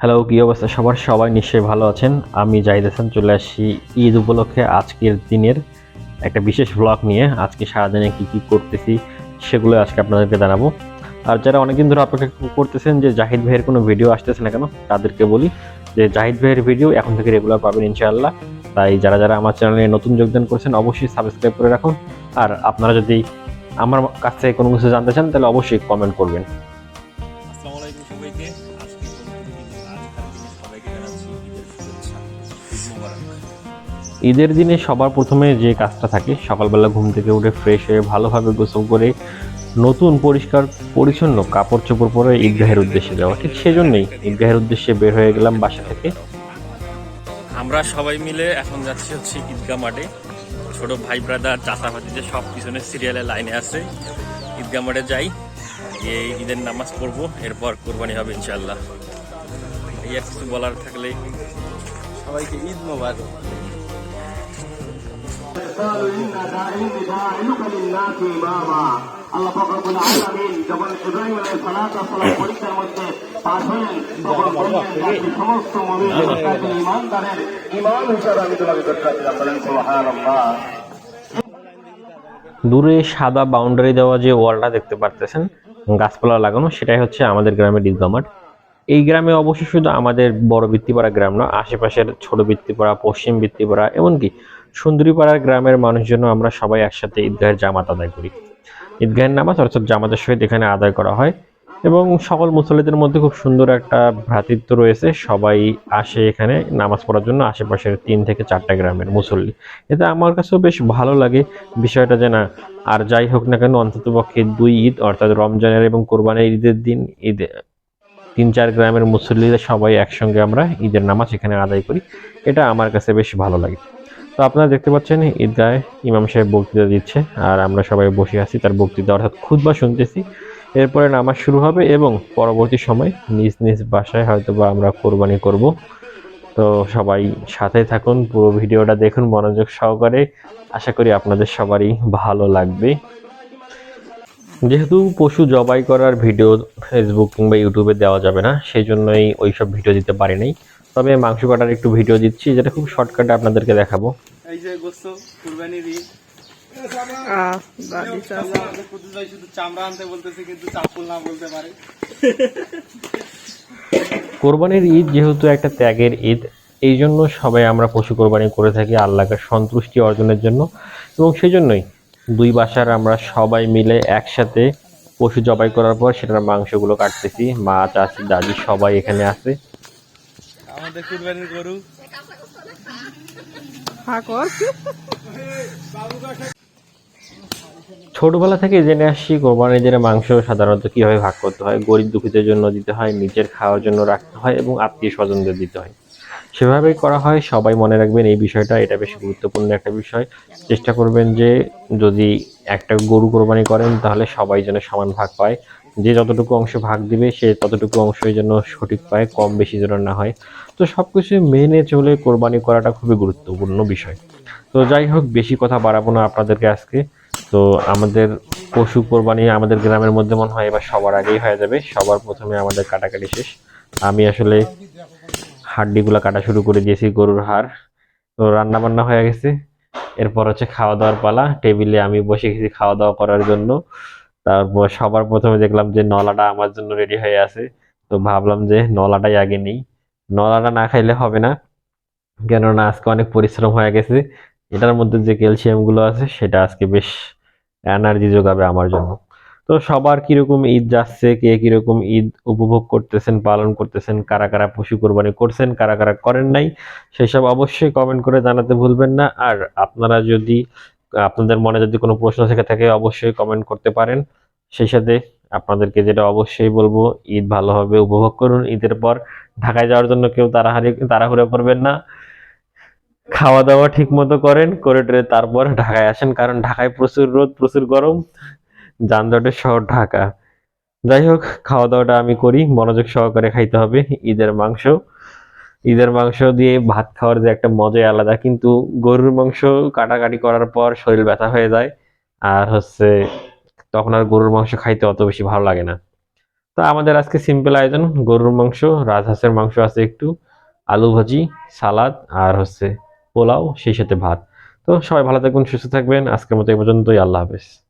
Hello কি অবস্থা? সবার সবাই নিশ্চয়ই ভালো আছেন। আমি জাহিদ হাসান, চলে আসছি ঈদ উপলক্ষে আজকের দিনের একটা বিশেষ ব্লগ নিয়ে। আজকে সারাদিনে কি কি করতেছি সেগুলো আজকে আপনাদেরকে জানাব। আর যারা অনেকদিন ধরে অপেক্ষা করতেছেন যে জাহিদ ভাইয়ের কোনো ভিডিও আসতেছে না কেন, তাদেরকে বলি যে জাহিদ ভাইয়ের ভিডিও এখন থেকে রেগুলার পাবেন ইনশাআল্লাহ। তাই যারা যারা আমার চ্যানেলে নতুন যোগদান করছেন, অবশ্যই সাবস্ক্রাইব করে রাখুন। আর আপনারা যদি আমার কাছ থেকে কোনো কিছু জানতে চান, তাহলে অবশ্যই কমেন্ট করবেন। সবাইকে আজকে সবাইকে জানাচ্ছি ঈদের শুভেচ্ছা ঈদের দিনে সবার প্রথমে যে কাজটা থাকে সকালবেলা ঘুম থেকে উঠে ফ্রেশ হয়ে ভালোভাবে গোসল করে নতুন পরিষ্কার পরিচ্ছন্ন কাপড় চোপড় পরে ঈদগাহের উদ্দেশ্যে যাওয়া। ঠিক সেজন্যই ঈদগাহের উদ্দেশ্যে বের হয়ে গেলাম বাসা থেকে। আমরা সবাই মিলে এখন যাচ্ছি হচ্ছে ঈদগাহ মাঠে। ছোট ভাই ব্রাদার চাচা ভাতিতে সব পিছনে সিরিয়ালে লাইনে আছে। ঈদগাহ মাঠে যাই। যে ঈদের নামাজ পড়ব এরপর কোরবানি হবে ইনশাল্লাহ ইয়ার কিছু বলার থাকলে। সবাইকে ঈদ মোবারক। দূরে সাদা বাউন্ডারি দেওয়া যে ওয়ালটা দেখতে পারতেছেন গাছপালা লাগানো, সেটাই হচ্ছে আমাদের গ্রামের ঈদগাহ মাঠ। এই গ্রামে অবশ্য শুধু আমাদের বড় বৃত্তিপাড়া গ্রাম না, আশেপাশের ছোট বৃত্তিপাড়া পশ্চিম বৃত্তিপাড়া এমনকি সুন্দরীপাড়ার গ্রামের মানুষজন আমরা সবাই একসাথে ঈদগাহের জামাত আদায় করি। ঈদগাহের নামাজ অর্থাৎ জামাতের সহিত এখানে আদায় করা হয়। এবং সকল মুসল্লিদের মধ্যে খুব সুন্দর একটা ভ্রাতৃত্ব রয়েছে। সবাই আসে এখানে নামাজ পড়ার জন্য, আশেপাশের তিন থেকে চারটা গ্রামের মুসল্লি। এতে আমার কাছেও বেশ ভালো লাগে বিষয়টা যে না, আর যাই হোক না কেন, অন্ততপক্ষে দুই ঈদ, অর্থাৎ রমজানের এবং কোরবানির ঈদের দিন, ঈদ তিন চার গ্রামের মুসল্লিরা সবাই একসঙ্গে আমরা ঈদের নামাজ এখানে আদায় করি। এটা আমার কাছে বেশ ভালো লাগে। তো আপনারা দেখতে পাচ্ছেন ঈদগায় ইমাম সাহেব বক্তৃতা দিচ্ছে, আর আমরা সবাই বসে আছি, তার বক্তৃতা অর্থাৎ খুতবা শুনতেছি। এরপরে নামাজ শুরু হবে এবং পরবর্তী সময় নিজ নিজ বাসায় হয়তো বা আমরা কোরবানি করব। তো সবাই সাথে থাকুন, পুরো ভিডিওটা দেখুন মনোযোগ সহকারে। আশা করি আপনাদের সবারই ভালো লাগবে। যেহেতু পশু জবাই করার ভিডিও ফেসবুক কিংবা ইউটিউবে দেওয়া যাবে না সেই জন্যই ওই সব ভিডিও দিতে পারি নাই। তবে মাংস কাটার একটু ভিডিও দিচ্ছি, যেটা খুব শর্টকাটে আপনাদেরকে দেখাবো। এই যে গোস্ত কোরবানির ঈদ যেহেতু একটা ত্যাগের ঈদ এই জন্য সবাই আমরা পশু কোরবানি করে থাকি আল্লাহকে সন্তুষ্টি অর্জনের জন্য। এবং সেই জন্যই দুই বাসার আমরা সবাই মিলে একসাথে পশু জবাই করার পর সেটার মাংসগুলো কাটতেছি। মা চাচি দাদি সবাই এখানে আছে। আমাদের কুরবানির গরু। ছোটবেলা থেকে জেনে আসছি কোরবানির দিনে মাংস সাধারণত কীভাবে ভাগ করতে হয়, গরিব দুঃখীদের জন্য দিতে হয়, নিজের খাওয়ার জন্য রাখতে হয় এবং আত্মীয় স্বজনদের দিতে হয়। সেভাবেই করা হয়, সবাই মনে রাখবেন এই বিষয়টা, এটা বেশ গুরুত্বপূর্ণ একটা বিষয়। চেষ্টা করবেন যে যদি একটা গরু কোরবানি করেন, তাহলে সবাই যেন সমান ভাগ পায়। যে যতটুকু অংশ ভাগ দিবে, সে ততটুকু অংশই যেন সঠিক পায়, কম বেশি যেন না হয়। তো সব কিছু মেনে চলে কোরবানি করাটা খুবই গুরুত্বপূর্ণ বিষয়। তো যাই হোক, বেশি কথা বাড়াবো না আপনাদেরকে আজকে। তো আমাদের পশু কোরবানি আমাদের গ্রামের মধ্যে মনে হয় এবার সবার আগেই হয়ে যাবে। সবার প্রথমে আমাদের কাটাকাটি শেষ। আমি আসলে হাড্ডিগুলো কাটা শুরু করে দিয়েছি, গরুর হাড়। তো রান্না বান্না হয়ে গেছে। এরপর হচ্ছে খাওয়া দাওয়ার পালা। টেবিলে আমি বসে গেছি খাওয়া দাওয়া করার জন্য। তারপর সবার প্রথমে দেখলাম যে নলাটা আমার জন্য রেডি হয়ে আছে। তো ভাবলাম যে নলাটাই আগে নেই। নলাটা না খাইলে হবে না। কেননা আজকে অনেক পরিশ্রম হয়ে গেছে। এটার মধ্যে যে ক্যালসিয়ামগুলো আছে, সেটা আজকে বেশ এনার্জি যোগাবে আমার জন্য। তো সবার কীরকম ঈদ যাচ্ছে, কে কীরকম ঈদ উপভোগ করতেছেন, পালন করতেছেন, কারা কারা পশু কোরবানি করছেন, কারা কারা করেন নাই, সেসব অবশ্যই কমেন্ট করে জানাতে ভুলবেন না। আর আপনারা যদি, আপনাদের মনে যদি কোনো প্রশ্ন থেকে থাকে, অবশ্যই কমেন্ট করতে পারেন। সেই সাথে আপনাদেরকে যেটা অবশ্যই বলব, ঈদ ভালোভাবে উপভোগ করুন। ঈদের পর ঢাকায় যাওয়ার জন্য কেউ তাড়াহাড়ি, তাড়াহুড়ো করবেন না। খাওয়া দাওয়া ঠিক মতো করেন, করে টরে তারপর ঢাকায় আসেন। কারণ ঢাকায় প্রচুর রোদ, প্রচুর গরম। যানজটের শহর ঢাকা। যাই হোক খাওয়া দাওয়াটা আমি করি, মনোযোগ সহকারে খাইতে হবে, ঈদের মাংস। ঈদের মাংস দিয়ে ভাত খাওয়ার যে একটা মজাই আলাদা, কিন্তু গরুর মাংস কাটাকাটি করার পর শরীর ব্যথা হয়ে যায়। আর হচ্ছে, তখন আর গরুর মাংস খাইতে অত বেশি ভালো লাগে না। তো আমাদের আজকে সিম্পল আয়োজন, গরুর মাংস, রাজহাঁসের মাংস আছে একটু, আলু ভাজি, সালাদ, আর হচ্ছে পোলাও, সেই সাথে ভাত। তো সবাই ভালো থাকবেন সুস্থ থাকবেন। আজকের মতো এই পর্যন্তই। আল্লাহ হাফেজ।